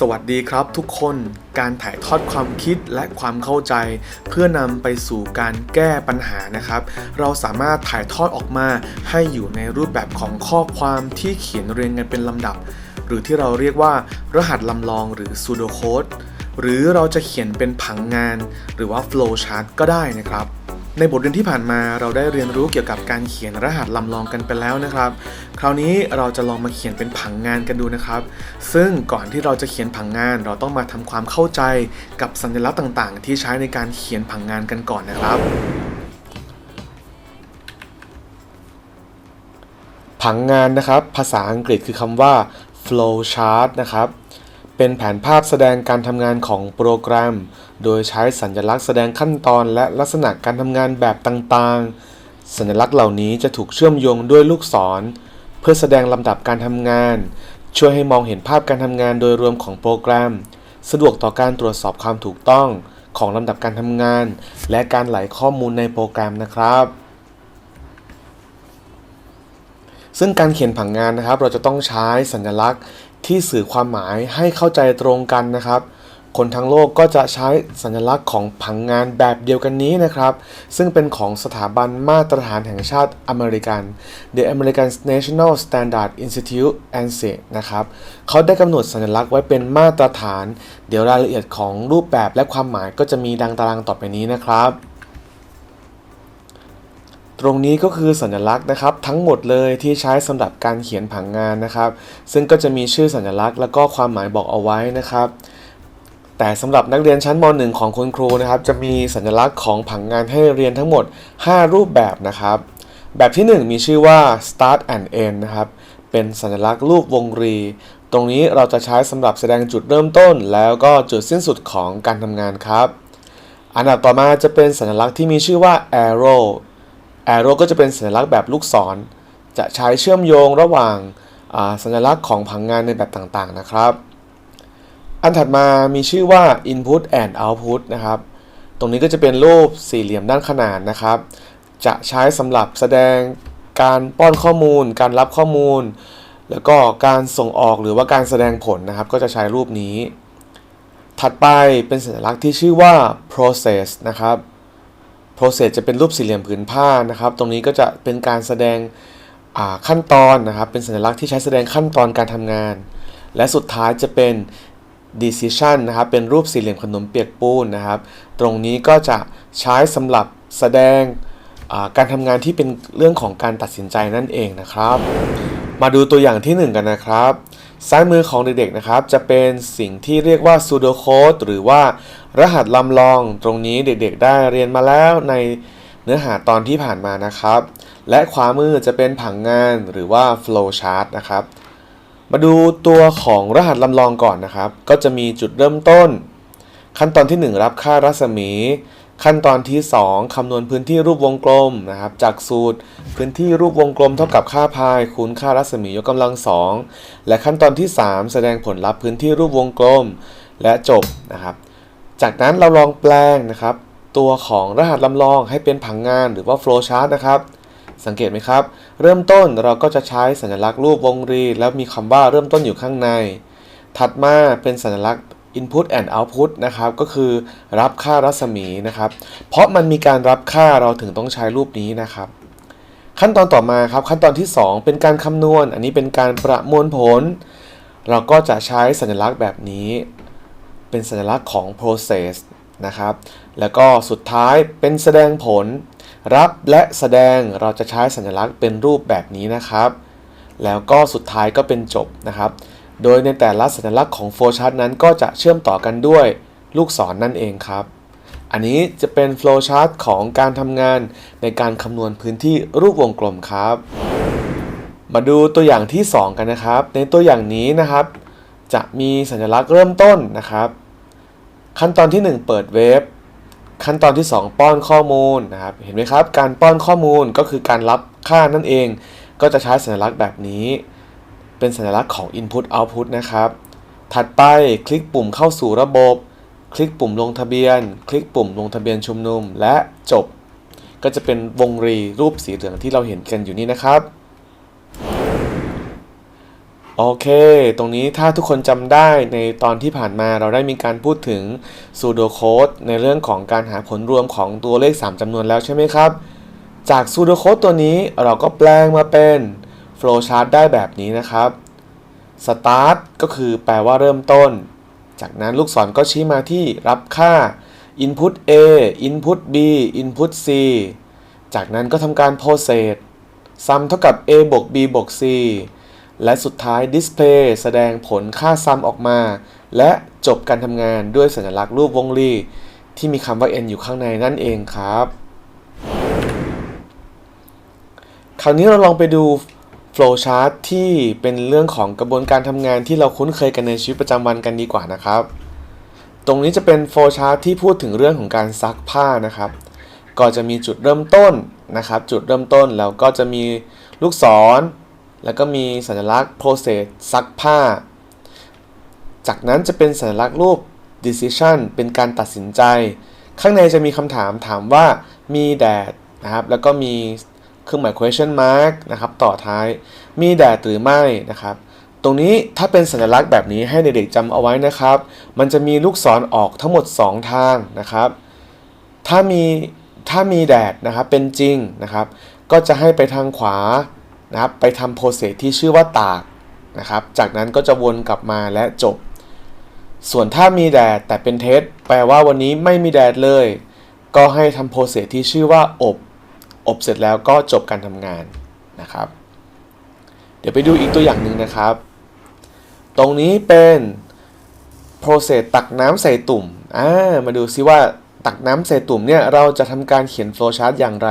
สวัสดีครับทุกคนการถ่ายทอดความคิดและความเข้าใจ เพื่อนำไปสู่การแก้ปัญหานะครับ เราสามารถถ่ายทอดออกมาให้อยู่ในรูปแบบของข้อความที่เขียนเรียงกันเป็นลำดับ หรือที่เราเรียกว่ารหัสลำลองหรือ pseudo code หรือเราจะเขียนเป็นผังงาน หรือว่า flow chart ก็ได้นะครับ ในบทเรียนที่ผ่านมาเราได้เรียนรู้เกี่ยวกับการเขียนรหัสลำลองกันไปแล้วนะครับ คราวนี้เราจะลองมาเขียนเป็นผังงานกันดูนะครับ ซึ่งก่อนที่เราจะเขียนผังงาน เราต้องมาทำความเข้าใจกับสัญลักษณ์ต่างๆ ที่ใช้ในการเขียนผังงานกันก่อนนะครับ ผังงานนะครับ ภาษาอังกฤษคือคำว่า flow chart นะครับ เป็นแผนภาพแสดงการทำงานของโปรแกรม โดยใช้สัญลักษณ์แสดงขั้นตอนและลักษณะการทำงานแบบต่างๆ สัญลักษณ์เหล่านี้จะถูกเชื่อมโยงด้วยลูกศร เพื่อแสดงลำดับการทำงาน ช่วยให้มองเห็นภาพการทำงานโดยรวมของโปรแกรม สะดวกต่อการตรวจสอบความถูกต้องของลำดับการทำงาน และการไหลข้อมูลในโปรแกรมนะครับ ซึ่งการเขียนผังงานนะครับ เราจะต้องใช้สัญลักษณ์ ที่สื่อความหมายให้เข้าใจตรงกันนะครับ คนทั้งโลกก็จะใช้สัญลักษณ์ของผังงานแบบเดียวกันนี้นะครับ ซึ่งเป็นของสถาบันมาตรฐานแห่งชาติอเมริกัน The American National Standard Institute ANSI นะครับเขาได้กำหนดสัญลักษณ์ไว้เป็นมาตรฐาน เดี๋ยวรายละเอียดของรูปแบบและความหมายก็จะมีดังตารางต่อไปนี้นะครับ ตรงนี้ก็คือสัญลักษณ์นะครับ ทั้งหมดเลยที่ใช้สำหรับการเขียนผังงานนะครับ ซึ่งก็จะมีชื่อสัญลักษณ์ แล้วก็ความหมายบอกเอาไว้นะครับ แต่สำหรับนักเรียนชั้นม .1 ของคุณครูนะครับ จะมีสัญลักษณ์ของผังงานให้เรียนทั้งหมด 5 รูปแบบนะครับ แบบที่ 1 มีชื่อว่า start and end นะครับเป็นสัญลักษณ์รูปวงรี ตรงนี้เราจะใช้สำหรับแสดงจุดเริ่มต้น แล้วก็จุดสิ้นสุดของการทำงานครับ อันดับต่อมาจะเป็นสัญลักษณ์ที่มีชื่อว่า arrow arrow ก็จะเป็นสัญลักษณ์แบบลูกศร จะใช้เชื่อมโยงระหว่างาสัญลักษณ์ของผังงานในแบบต่างๆนะครับ อันถัดมามีชื่อว่า input and output นะครับ ตรงนี้ก็จะเป็นรูปสี่เหลี่ยมด้านขนานนะครับ จะใช้สำหรับแสดงการป้อนข้อมูล การรับข้อมูล แล้วก็การส่งออกหรือว่าการแสดงผลนะครับ ก็จะใช้รูปนี้ ถัดไปเป็นสัญลักษณ์ที่ชื่อว่า process นะครับ process จะเป็นรูปสี่เหลี่ยมผืนผ้านะครับ ตรงนี้ก็จะเป็นการแสดงขั้นตอนนะครับ เป็นสัญลักษณ์ที่ใช้แสดงขั้นตอนการทำงาน และสุดท้ายจะเป็น decision นะครับ เป็นรูปสี่เหลี่ยมขนมเปียกปูนนะครับ ตรงนี้ก็จะใช้สำหรับแสดงการทำงานที่เป็นเรื่องของการตัดสินใจนั่นเองนะครับ มาดูตัวอย่างที่ 1 กันนะครับ ซ้ายมือของเด็กๆนะครับ จะเป็นสิ่งที่เรียกว่า pseudo code หรือว่ารหัสลำลองตรงนี้เด็กๆ ได้เรียนมาแล้วในเนื้อหาตอนที่ผ่านมานะครับ และขวามือจะเป็นผังงานหรือว่า flow chart นะครับ มาดูตัวของรหัสลำลองก่อนนะครับ ก็จะมีจุดเริ่มต้น ขั้นตอนที่ 1 รับค่ารัศมี ขั้นตอนที่ 2คำนวณพื้นที่รูปวงกลมนะครับ จากสูตรพื้นที่รูปวงกลมเท่ากับค่าพายคูณค่ารัศมียกกำลังสองและขั้นตอนที่ 3 แสดงผลลัพธ์พื้นที่รูปวงกลมและจบนะครับ จากนั้นเราลองแปลงนะครับ ตัวของรหัสลำลองให้เป็นผังงานหรือว่า flow chart นะครับ สังเกตไหมครับ เริ่มต้นเราก็จะใช้สัญลักษณ์รูปวงรี แล้วมีคำว่าเริ่มต้นอยู่ข้างใน ถัดมาเป็นสัญลักษณ์ input and output นะครับก็คือรับค่ารัศมีนะครับ เพราะมันมีการรับค่าเราถึงต้องใช้รูปนี้นะครับ ขั้นตอนต่อมาครับขั้นตอนที่ 2 เป็นการคำนวณ อันนี้เป็นการประมวลผล เราก็จะใช้สัญลักษณ์แบบนี้ เป็นสัญลักษณ์ของ process นะครับ แล้วก็สุดท้ายเป็นแสดงผล รับและแสดงเราจะใช้สัญลักษณ์เป็นรูปแบบนี้นะครับ แล้วก็สุดท้ายก็เป็นจบนะครับ โดยในแต่ละสัญลักษณ์ของโฟล์ชาร์ตนั้นก็จะเชื่อมต่อกันด้วยลูกศรนนั่นเองครับ อันนี้จะเป็นโฟล์ชาร์ตของการทำงานในการคำนวณพื้นที่รูปวงกลมครับ มาดูตัวอย่างที่ 2 กันนะครับ ในตัวอย่างนี้นะครับ จะมีสัญลักษณ์เริ่มต้นนะครับ ขั้นตอนที่ 1 เปิดเว็บขั้นตอนที่ 2 ป้อนข้อมูลนะครับ เห็นไหมครับ การป้อนข้อมูลก็คือการรับค่านั่นเอง ก็จะใช้สัญลักษณ์แบบนี้ เป็นสัญลักษณ์ของ Input Output นะครับ ถัดไปคลิกปุ่มเข้าสู่ระบบ คลิกปุ่มลงทะเบียน คลิกปุ่มลงทะเบียนชุมนุม และจบ ก็จะเป็นวงรีรูปสีเหลืองที่เราเห็นกันอยู่นี่นะครับ โอเค ตรงนี้ถ้าทุกคนจำได้ในตอนที่ผ่านมาเราได้มีการพูดถึง pseudo code ในเรื่องของการหาผลรวมของตัวเลข 3จำนวนแล้วใช่ไหมครับ จาก pseudo code ตัวนี้เราก็แปลงมาเป็น flow chart ได้แบบนี้นะครับ start ก็คือแปลว่าเริ่มต้น จากนั้นลูกศรก็ชี้มาที่รับค่า input A input B input C จากนั้นก็ทำการ process sum เท่ากับ A บวก B บวก C และสุดท้าย display แสดงผลค่า sum ออกมา และจบการทำงานด้วยสัญลักษณ์รูปวงรีที่มีคำว่า n อยู่ข้างในนั่นเองครับ คราวนี้เราลองไปดู flow chart ที่เป็นเรื่องของกระบวนการทำงานที่เราคุ้นเคยกันในชีวิตประจำวันกันดีกว่านะครับ ตรงนี้จะเป็น flow chart ที่พูดถึงเรื่องของการซักผ้านะครับ ก็จะมีจุดเริ่มต้นนะครับ จุดเริ่มต้นแล้วก็จะมีลูกศร แล้วก็มีสัญลักษณ์ process ซักผ้า จากนั้นจะเป็นสัญลักษณ์รูป decision เป็นการตัดสินใจ ข้างในจะมีคำถามถามว่ามีแดดนะครับ แล้วก็มี เครื่องหมาย question mark นะครับต่อท้าย มีแดดหรือไม่นะครับตรงนี้ถ้าเป็นสัญลักษณ์แบบนี้ให้เด็กๆจำเอาไว้นะครับ มันจะมีลูกศรอออกทั้งหมด 2 ทางนะครับ ถ้ามีถ้ามีแดดนะครับเป็นจริงนะครับ ก็จะให้ไปทางขวานะครับไปทำโปรเซสที่ชื่อว่าตากนะครับ จากนั้นก็จะวนกลับมาและจบ ส่วนถ้ามีแดดแต่เป็นเท็จแปลว่าวันนี้ไม่มีแดดเลย ก็ให้ทำโปรเซสที่ชื่อว่าอบ อบเสร็จแล้วก็จบการทำงานนะครับ เดี๋ยวไปดูอีกตัวอย่างหนึ่งนะครับ ตรงนี้เป็น process ตักน้ำใส่ตุ่มอ่ามาดูซิว่าตักน้ำใส่ตุ่มเนี่ยเราจะทำการเขียน flow chart อย่างไร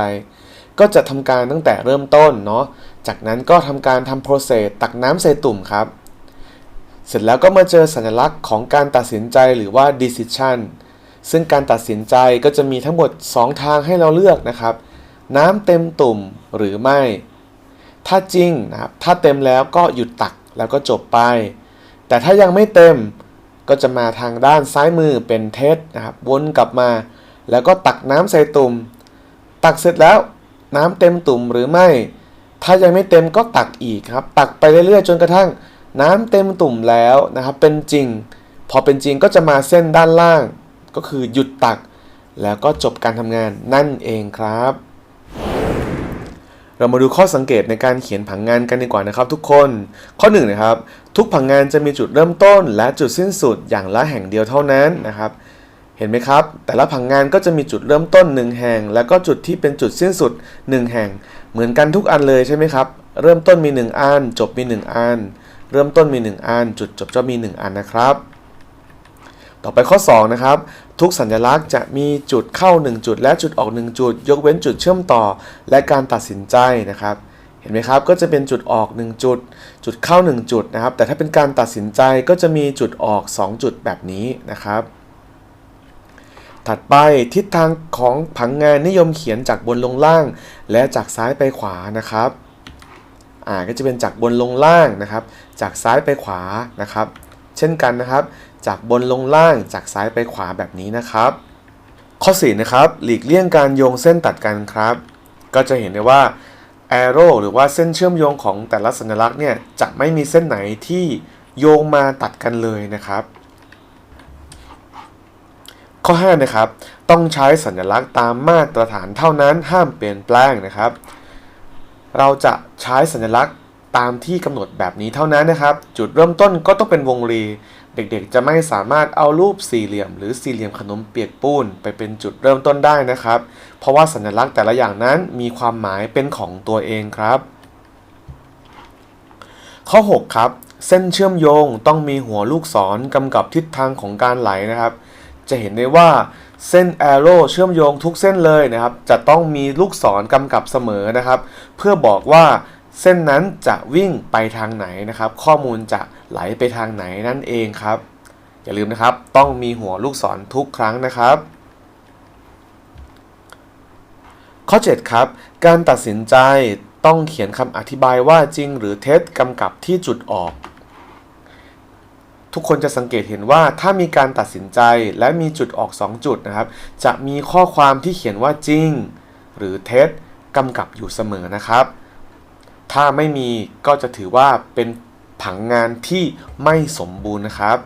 ก็จะทำการตั้งแต่เริ่มต้นเนาะ จากนั้นก็ทำการทำ process ตักน้ำใส่ตุ่มครับ เสร็จแล้วก็มาเจอสัญลักษณ์ของการตัดสินใจหรือว่า decision ซึ่งการตัดสินใจก็จะมีทั้งหมด 2 ทางให้เราเลือกนะครับ น้ำเต็มตุ่มหรือไม่ ถ้าจริงนะครับ ถ้าเต็มแล้วก็หยุดตักแล้วก็จบไป แต่ถ้ายังไม่เต็มก็จะมาทางด้านซ้ายมือเป็นเท็จนะครับวนกลับมา แล้วก็ตักน้ำใส่ตุ่ม ตักเสร็จแล้วน้ำเต็มตุ่มหรือไม่ ถ้ายังไม่เต็มก็ตักอีกครับ ตักไปเรื่อยๆ จนกระทั่งน้ำเต็มตุ่มแล้วนะครับเป็นจริง พอเป็นจริงก็จะมาเส้นด้านล่าง ก็คือหยุดตัก แล้วก็จบการทำงานนั่นเองครับ เรามาดูข้อสังเกตในการเขียนผังงานกันดีกว่านะครับ ทุกคน ข้อ1นนะครับทุกผังงานจะมีจุดเริ่มต้น และจุดสิ้นสุดอย่างละแห่งเดียวเท่านั้นนะครับ เห็นไหมครับ แต่ละผังงานก็จะมีจุดเริ่มต้น 1 แห่ง แล้วก็จุดที่เป็นจุดสิ้นสุด 1 แห่ง เหมือนกันทุกอันเลยใช่ไหมครับเริ่มต้นมี 1 อัน จบมี 1 อัน เริ่มต้นมี 1 อัน จุดจบจะมี 1 อันนะครับ ต่อไปข้อ2นะครับ ทุกสัญลักษณ์จะมีจุดเข้า 1 จุดและจุดออก 1 จุด ยกเว้นจุดเชื่อมต่อ และการตัดสินใจนะครับ เห็นไหมครับ ก็จะเป็นจุดออก 1 จุด จุดเข้า 1 จุดนะครับ แต่ถ้าเป็นการตัดสินใจก็จะมีจุดออก 2 จุดแบบนี้นะครับ ถัดไปทิศทางของผังงานนิยมเขียนจากบนลงล่าง และจากซ้ายไปขวานะครับอ่าก็จะเป็นจากบนลงล่างนะครับ จากซ้ายไปขวานะครับ เช่นกันนะครับ จากบนลงล่างจากซ้ายไปขวาแบบนี้นะครับ ข้อ4นะครับหลีกเลี่ยงการโยงเส้นตัดกันครับ ก็จะเห็นได้ว่า arrow หรือว่าเส้นเชื่อมโยงของแต่ละสัญลักษณ์เนี่ยจะไม่มีเส้นไหนที่โยงมาตัดกันเลยนะครับ ข้อ 5 นะครับ ต้องใช้สัญลักษณ์ตามมาตรฐานเท่านั้นห้ามเปลี่ยนแปลงนะครับ เราจะใช้สัญลักษณ์ตามที่กำหนดแบบนี้เท่านั้นนะครับ จุดเริ่มต้นก็ต้องเป็นวงรี เด็กๆ จะไม่สามารถเอารูปสี่เหลี่ยม หรือสี่เหลี่ยมขนมเปียกปูนไปเป็นจุดเริ่มต้นได้นะครับ เพราะว่าสัญลักษณ์แต่ละอย่างนั้นมีความหมายเป็นของตัวเองครับ ข้อ 6 ครับ เส้นเชื่อมโยงต้องมีหัวลูกศรกำกับทิศทางของการไหลนะครับ จะเห็นได้ว่าเส้น arrow เชื่อมโยงทุกเส้นเลยนะครับ จะต้องมีลูกศรกำกับเสมอนะครับ เพื่อบอกว่าเส้นนั้นจะวิ่งไปทางไหนนะครับ ข้อมูลจะ ไหลไปทางไหนนั่นเองครับ อย่าลืมนะครับ ต้องมีหัวลูกศรทุกครั้งนะครับ ข้อ 7 ครับ การตัดสินใจต้องเขียนคำอธิบายว่าจริงหรือเท็จกำกับที่จุดออก ทุกคนจะสังเกตเห็นว่าถ้ามีการตัดสินใจและมีจุดออก 2 จุดนะครับ จะมีข้อความที่เขียนว่าจริง หรือเท็จกำกับอยู่เสมอนะครับ ถ้าไม่มีก็จะถือว่าเป็น ผังงานที่ไม่สมบูรณ์นะครับ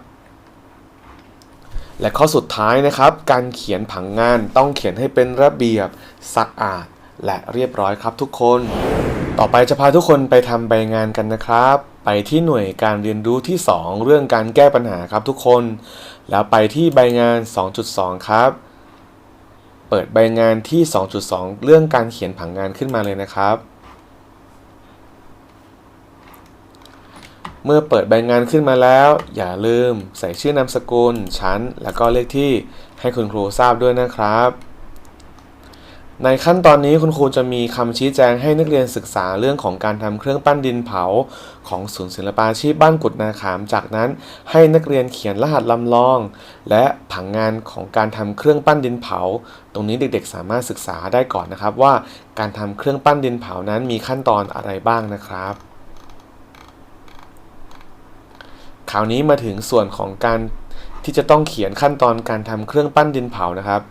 และข้อสุดท้ายนะครับ การเขียนผังงานต้องเขียนให้เป็นระเบียบสะอาดและเรียบร้อยครับทุกคน ต่อไปจะพาทุกคนไปทำใบงานกันนะครับ ไปที่หน่วยการเรียนรู้ที่ 2 เรื่องการแก้ปัญหาครับทุกคน แล้วไปที่ใบงาน 2.2 ครับ เปิดใบงานที่ 2.2 เรื่องการเขียนผังงานขึ้นมาเลยนะครับ เมื่อเปิดใบงานขึ้นมาแล้ว อย่าลืมใส่ชื่อนามสกุล ชั้น แล้วก็เลขที่ให้คุณครูทราบด้วยนะครับ ในขั้นตอนนี้คุณครูจะมีคำชี้แจงให้นักเรียนศึกษาเรื่องของการทำเครื่องปั้นดินเผา ของศูนย์ศิลปาชีพบ้านกุดนาขาม จากนั้นให้นักเรียนเขียนรหัสลำลอง และผังงานของการทำเครื่องปั้นดินเผา ตรงนี้เด็กๆ สามารถศึกษาได้ก่อนนะครับว่า การทำเครื่องปั้นดินเผานั้นมีขั้นตอนอะไรบ้างนะครับ คราวนี้มาถึงส่วนของการที่จะต้องเขียนขั้นตอนการทำเครื่องปั้นดินเผานะครับ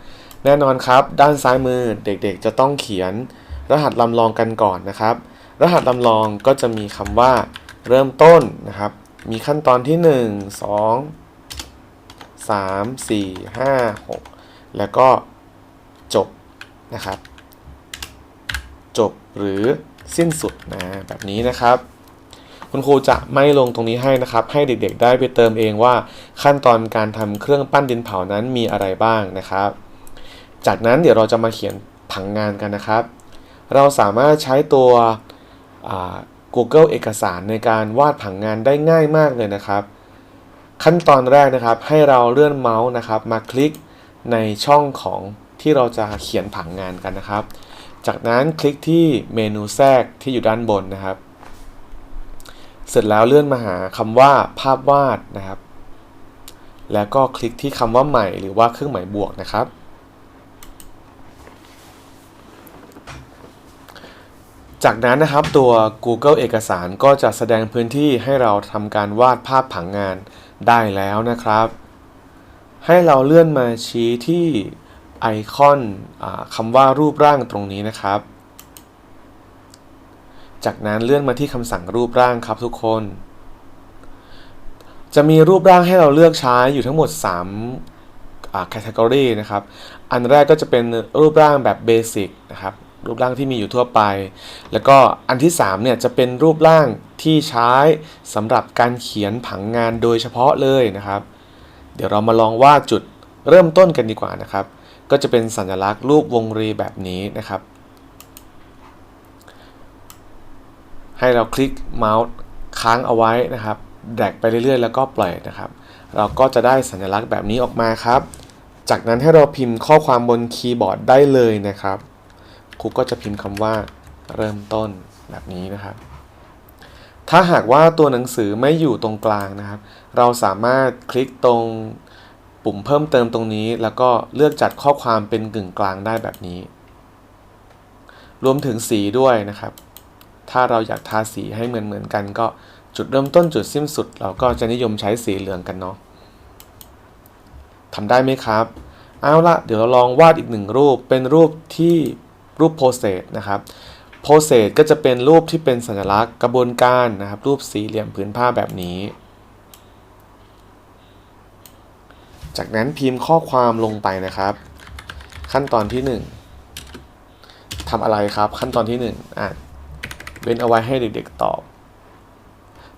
แน่นอนครับ ด้านซ้ายมือเด็กๆ จะต้องเขียนรหัสลำลองกันก่อนนะครับ รหัสลำลองก็จะมีคำว่าเริ่มต้นนะครับ มีขั้นตอนที่ 1 2 3 4 5 6 แล้วก็จบนะครับ จบหรือสิ้นสุดนะแบบนี้นะครับ คุณครูจะไม่ลงตรงนี้ให้นะครับ ให้เด็กๆ ได้ไปเติมเองว่าขั้นตอนการทำเครื่องปั้นดินเผานั้นมีอะไรบ้างนะครับ จากนั้นเดี๋ยวเราจะมาเขียนผังงานกันนะครับ เราสามารถใช้ตัว Google เอกสารในการวาดผังงานได้ง่ายมากเลยนะครับ ขั้นตอนแรกนะครับ ให้เราเลื่อนเมาส์นะครับ มาคลิกในช่องของที่เราจะเขียนผังงานกันนะครับ จากนั้นคลิกที่เมนูแทรกที่อยู่ด้านบนนะครับ เสร็จแล้วเลื่อนมาหาคำว่าภาพวาดนะครับ แล้วก็คลิกที่คำว่าใหม่หรือว่าเครื่องหมายบวกนะครับ จากนั้นนะครับตัว Google เอกสารก็จะแสดงพื้นที่ให้เราทำการวาดภาพผังงานได้แล้วนะครับ ให้เราเลื่อนมาชี้ที่ไอคอนอคำว่ารูปร่างตรงนี้นะครับ จากนั้นเลื่อนมาที่คำสั่งรูปร่างครับทุกคน จะมีรูปร่างให้เราเลือกใช้อยู่ทั้งหมด3อ่า category นะครับ อันแรกก็จะเป็นรูปร่างแบบเบสิกนะครับ รูปร่างที่มีอยู่ทั่วไป แล้วก็อันที่3เนี่ยจะเป็นรูปร่างที่ใช้สำหรับการเขียนผังงานโดยเฉพาะเลยนะครับ เดี๋ยวเรามาลองวาดจุดเริ่มต้นกันดีกว่านะครับ ก็จะเป็นสัญลักษณ์รูปวงรีแบบนี้นะครับ ให้เราคลิกเมาส์ค้างเอาไว้นะครับแดกไปเรื่อยๆ แล้วก็ปล่อยนะครับ เราก็จะได้สัญลักษณ์แบบนี้ออกมาครับ จากนั้นให้เราพิมพ์ข้อความบนคีย์บอร์ดได้เลยนะครับครูก็จะพิมพ์คำว่าเริ่มต้นแบบนี้นะครับ ถ้าหากว่าตัวหนังสือไม่อยู่ตรงกลางนะครับ เราสามารถคลิกตรงปุ่มเพิ่มเติมตรงนี้ แล้วก็เลือกจัดข้อความเป็นกึ่งกลางได้แบบนี้ รวมถึงสีด้วยนะครับ ถ้าเราอยากทาสีให้เหมือนเหมือนกัน ก็จุดเริ่มต้นจุดสิ้นสุด เราก็จะนิยมใช้สีเหลืองกันเนาะทำได้ไหมครับ เอาละเดี๋ยวเราลองวาดอีกหนึ่งรูป เป็นรูปที่รูปโพเซตนะครับโพเซตก็จะเป็นรูปที่เป็นสัญลักษณ์กระบวนการนะครับ รูปสี่เหลี่ยมผืนผ้าแบบนี้ จากนั้นพิมพ์ข้อความลงไปนะครับ ขั้นตอนที่ 1ทำอะไรครับ ขั้นตอนที่1อะ ว้นเอาไว้ให้เด็กๆตอบ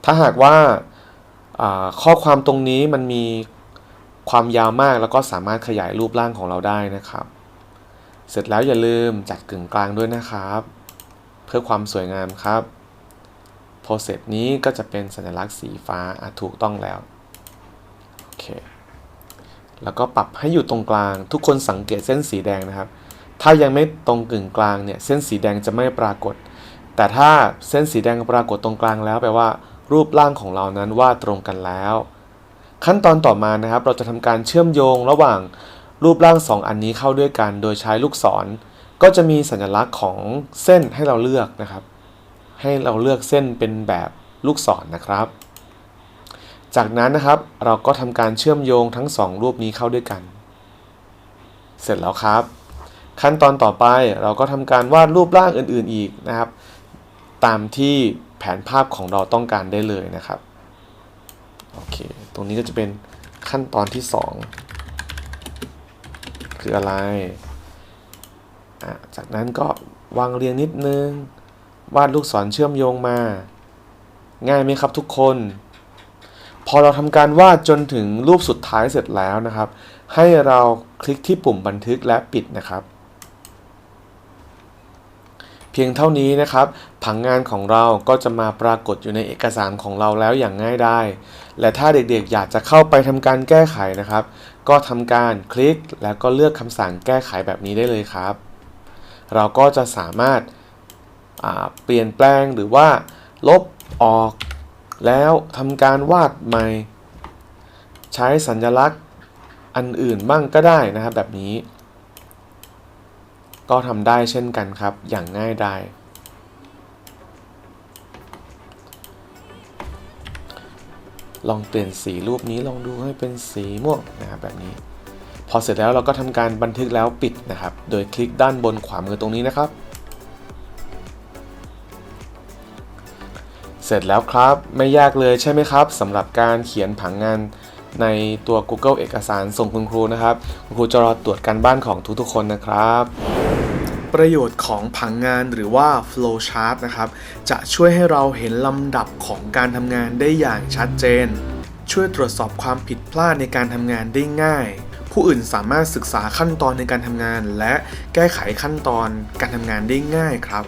ถ้าหากว่าข้อความตรงนี้มันมีความยาวมากแล้วก็สามารถขยายรูปร่างของเราได้นะครับ เสร็จแล้วอย่าลืมจัดกึ่งกลางด้วยนะครับ เพื่อความสวยงามครับโปรเซสนี้ก็จะเป็นสัญลักษณ์สีฟ้าถูกต้องแล้วโอเคแล้วก็ปรับให้อยู่ตรงกลาง ทุกคนสังเกตเส้นสีแดงนะครับ ถ้ายังไม่ตรงกึ่งกลางเนี่ยเส้นสีแดงจะไม่ปรากฏ แต่ถ้าเส้นสีแดงปรากฏตรงกลางแล้วแปลว่า รูปร่างของเรานั้นวาดตรงกันแล้ว ขั้นตอนต่อมานะครับ เราจะทำการเชื่อมโยงระหว่างรูปร่าง 2 อันนี้เข้าด้วยกัน โดยใช้ลูกศร ก็จะมีสัญลักษณ์ของเส้นให้เราเลือกนะครับ ให้เราเลือกเส้นเป็นแบบลูกศรนนะครับ จากนั้นนะครับเราก็ทำการเชื่อมโยงทั้ง 2 รูปนี้เข้าด้วยกัน เสร็จแล้วครับ ขั้นตอนต่อไปเราก็ทำการวาดรูปร่างอื่น ๆ อีกนะครับ ตามที่แผนภาพของเราต้องการได้เลยนะครับ โอเค ตรงนี้ก็จะเป็นขั้นตอนที่สองคืออะไระจากนั้นก็วางเรียงนิดนึง วาดลูกศรเชื่อมโยงมา ง่ายไหมครับทุกคน พอเราทำการวาดจนถึงรูปสุดท้ายเสร็จแล้วนะครับ ให้เราคลิกที่ปุ่มบันทึกและปิดนะครับ เพียงเท่านี้นะครับ ผังงานของเราก็จะมาปรากฏอยู่ในเอกสารของเราแล้วอย่างง่ายได้ และถ้าเด็กๆ อยากจะเข้าไปทำการแก้ไขนะครับ ก็ทำการคลิกแล้วก็เลือกคำสั่งแก้ไขแบบนี้ได้เลยครับ เราก็จะสามารถาเปลี่ยนแปลงหรือว่า ลบออก แล้วทำการวาดใหม่ ใช้สัญลักษณ์อันอื่นบ้างก็ได้นะครับแบบนี้ ก็ทำได้เช่นกันครับ อย่างง่ายดายลองเปลี่ยนสีรูปนี้ลองดูให้เป็นสีม่วงนะครับแบบนี้ พอเสร็จแล้วเราก็ทำการบันทึกแล้วปิดนะครับ โดยคลิกด้านบนขวามือตรงนี้นะครับ เสร็จแล้วครับไม่ยากเลยใช่ไหมครับสำหรับการเขียนผังงานในตัว Google เอกสารส่งคุณครูนะครับ คุณครูจะรอตรวจการบ้านของทุกๆคนนะครับ ประโยชน์ของผังงานหรือว่า flow chart นะครับ จะช่วยให้เราเห็นลำดับของการทำงานได้อย่างชัดเจน ช่วยตรวจสอบความผิดพลาดในการทำงานได้ง่าย ผู้อื่นสามารถศึกษาขั้นตอนในการทำงาน และแก้ไขขั้นตอนการทำงานได้ง่ายครับ